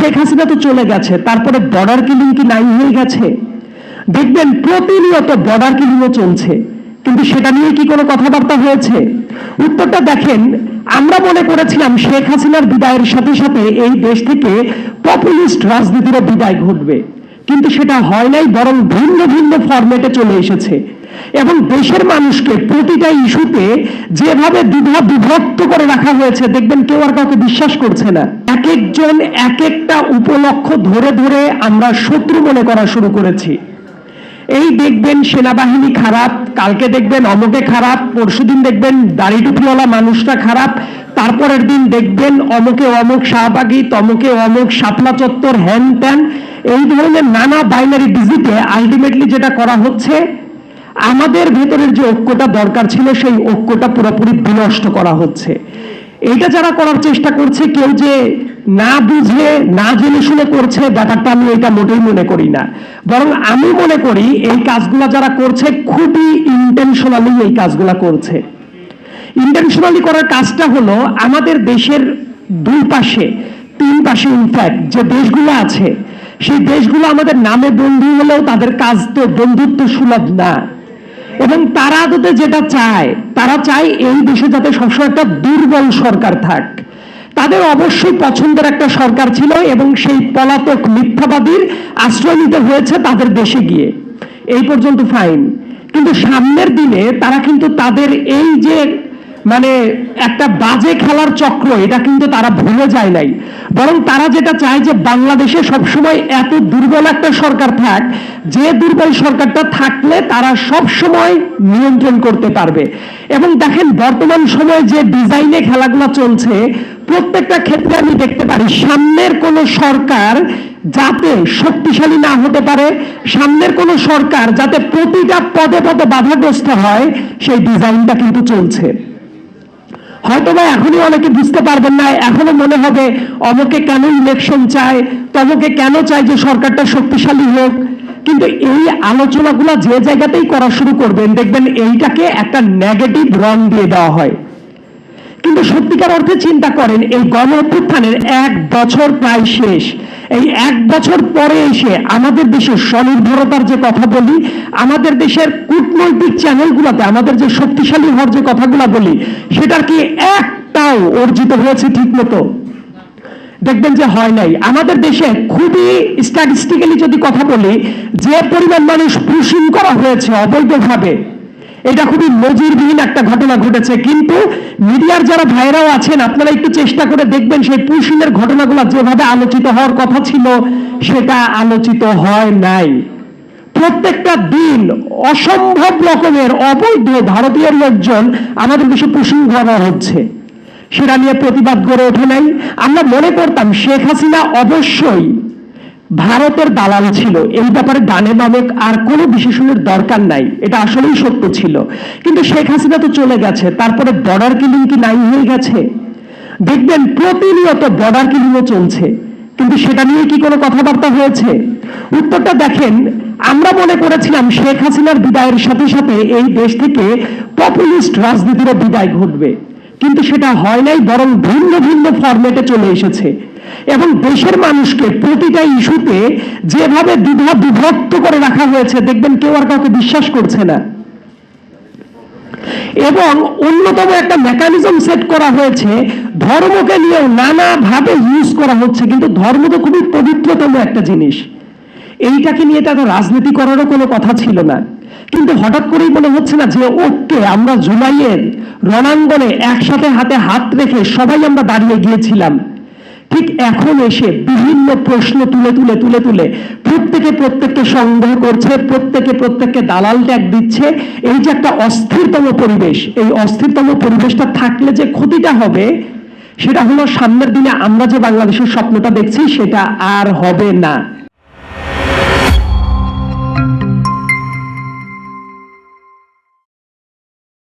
শেখ হাসিনা তো চলে গেছে, তারপরে বর্ডার কিলিং কি নাই হয়ে গেছে? দেখবেন প্রতিনিয়ত বর্ডার কিলিংও চলছে, কিন্তু সেটা নিয়ে কি কোনো কথাবার্তা হয়েছে? উত্তরটা দেখেন, আমরা মনে করেছিলাম শেখ হাসিনার বিদায়ের সাথে সাথে এই দেশ থেকে পপুলিস্ট রাজনীতিরও বিদায় ঘটবে, কিন্তু সেটা হয় নাই, বরং ভিন্ন ভিন্ন ফরম্যাটে চলে এসেছে। এবং দেশের মানুষকে প্রতিটা ইস্যুতে যেভাবে দ্বিধা বিভক্ত করে রাখা হয়েছে, দেখবেন কেউ আর কাউকে বিশ্বাস করছে না। একজন এক একটা উপলক্ষ ধরে ধরে আমরা শত্রু মনে করা শুরু করেছি। এই দেখবেন সেনাবাহিনী খারাপ, কালকে দেখবেন অমুকে খারাপ পরশুদিন দেখবেন দাড়ি টুপিওয়ালা মানুষটা খারাপ, তারপরের দিন দেখবেন অমুকে অমুক শাহবাগি তমুকে অমুক শাপলা চত্বর, হ্যান ত্যান, এই ধরনের নানা বাইনারি ডিজিটে আলটিমেটলি যেটা করা হচ্ছে, আমাদের ভেতরের যে ঐক্যটা দরকার ছিল, সেই ঐক্যটা পুরোপুরি বিনষ্ট করা হচ্ছে। এইটা যারা করার চেষ্টা করছে, কেউ যে না বুঝে না জেনে শুনে করছে, ব্যাপারটা আমি এটা মোটেই মনে করি না। বরং আমি মনে করি, এই কাজগুলো যারা করছে, খুবই ইন্টেনশনালি এই কাজগুলো করছে। ইন্টেনশনালি করার কাজটা হলো, আমাদের দেশের দুই পাশে, তিন পাশে ইনফ্যাক্ট যে দেশগুলো আছে, সেই দেশগুলো আমাদের নামে বন্ধু হলেও তাদের কাজ তো বন্ধুত্ব সুলভ না। এবং তারা আদতে যেটা চায়, তারা চায় এই দেশে যাতে সবসময় একটা দুর্বল সরকার থাক। তাদের অবশ্যই পছন্দের একটা সরকার ছিল এবং সেই পলাতক মিথ্যাবাদীর আশ্রয় নিতে হয়েছে তাদের দেশে গিয়ে। এই পর্যন্ত ফাইন কিন্তু সামনের দিনে তারা কিন্তু তাদের এই যে মানে একটা বাজে খেলার চক্র, এটা কিন্তু তারা ভুলে যায় নাই। বরং তারা যেটা চায় যে বাংলাদেশে সবসময় এত দুর্বল একটা সরকার থাক, যে দুর্বল সরকারটা থাকলে তারা সব সময় নিয়ন্ত্রণ করতে পারবে। এবং দেখেন, বর্তমান সময়ে যে ডিজাইনে খেলাগুলো চলছে, প্রত্যেকটা ক্ষেত্রে আমি দেখতে পারি, সামনের কোন সরকার যাতে শক্তিশালী না হতে পারে, সামনের কোন সরকার যাতে প্রতিটা পদে পদে বাধাগ্রস্ত হয়, সেই ডিজাইনটা কিন্তু চলছে। হয়তো বা এখনই অনেকে বুঝতে পারবেন না এখনও মনে হবে অমুকে কেন ইলেকশন চায়, তমুকে কেন চায় যে সরকারটা শক্তিশালী হোক। কিন্তু এই আলোচনাগুলো যে জায়গাতেই করা শুরু করবেন, দেখবেন এইটাকে একটা নেগেটিভ রং দিয়ে দেওয়া হয়। কিন্তু সত্যিকার অর্থে চিন্তা করেন, এই গণ এক বছর প্রায় শেষ। এই এক বছর পরে এসে আমাদের দেশের স্বনির্ভরতার যে কথা বলি, আমাদের দেশের কূটনৈতিক চ্যানেলগুলোতে, আমাদের যে শক্তিশালী হওয়ার যে কথাগুলো বলি, সেটার কি একটাও অর্জিত হয়েছে ঠিক মতো দেখবেন যে হয় নাই। আমাদের দেশে খুবই স্ট্যাটিস্টিক্যালি যদি কথা বলি, যে পরিমাণ মানুষ পুষিং করা হয়েছে অবৈধভাবে এটা খুবই নজিরবিহীন একটা ঘটনা ঘটেছে। কিন্তু মিডিয়ার যারা ভাইরাও আছেন, আপনারা একটু চেষ্টা করে দেখবেন সেই পুষিনের ঘটনাগুলো যেভাবে আলোচিত হওয়ার কথা ছিল, সেটা আলোচিত হয় নাই। প্রত্যেকটা দিন অসম্ভব রকমের অবৈধ ভারতীয় লোকজন আমাদের দেশে পুষিং করা হচ্ছে। সেটা নিয়ে প্রতিবাদ গড়ে ওঠে নাই। আমরা মনে করতাম শেখ হাসিনা অবশ্যই ভারতের দালাল ছিল। এই ব্যাপারে ডানে বামে আর কোনো বিশেষণের দরকার নাই। এটা আসলেই সত্য ছিল। কিন্তু শেখ হাসিনা তো চলে গেছে। তারপরে বর্ডার কিলিং কি নাই হয়ে গেছে? দেখবেন প্রতিনিয়ত বর্ডার কিলিংও চলছে। কিন্তু সেটা নিয়ে কি কোনো কথাবার্তা হয়েছে? উত্তরটা দেখেন, আমরা মনে করেছিলাম শেখ হাসিনার বিদায়ের সাথে সাথে এই দেশ থেকে পপুলিস্ট রাজনীতিরও বিদায় ঘটবে। কিন্তু সেটা হয় নাই, বরং ভিন্ন ভিন্ন ফরম্যাটে চলে এসেছে। এবং দেশের মানুষকে প্রতিটা ইস্যুতে যেভাবে দ্বিধা বিভক্ত করে রাখা হয়েছে, দেখবেন কেউ আর কাউকে বিশ্বাস করছে না। এবং অন্যতম একটা মেকানিজম সেট করা হয়েছে, ধর্মকে নিয়েও নানাভাবে ইউজ করা হচ্ছে, কিন্তু ধর্ম তো খুবই পবিত্রতম একটা জিনিস। এইটাকে নিয়ে তাদের রাজনীতি করারও কোনো কথা ছিল না। কিন্তু হঠাৎ করেই মনে হচ্ছে না যে ওকে আমরা জুলাইয়ের রণাঙ্গনে একসাথে হাতে হাত রেখে সবাই আমরা দাঁড়িয়ে গিয়েছিলাম। ঠিক এখন এসে বিভিন্ন প্রশ্ন তুলে তুলে তুলে তুলে প্রত্যেকে প্রত্যেককে সন্দেহ করছে, প্রত্যেকে প্রত্যেককে দালাল ট্যাগ দিচ্ছে। এই যে একটা অস্থিরতম পরিবেশ, এই অস্থিরতম পরিবেশটা থাকলে যে ক্ষতিটা হবে, সেটা হলো সামনের দিনে আমরা যে বাংলাদেশের স্বপ্নটা দেখছি, সেটা আর হবে না।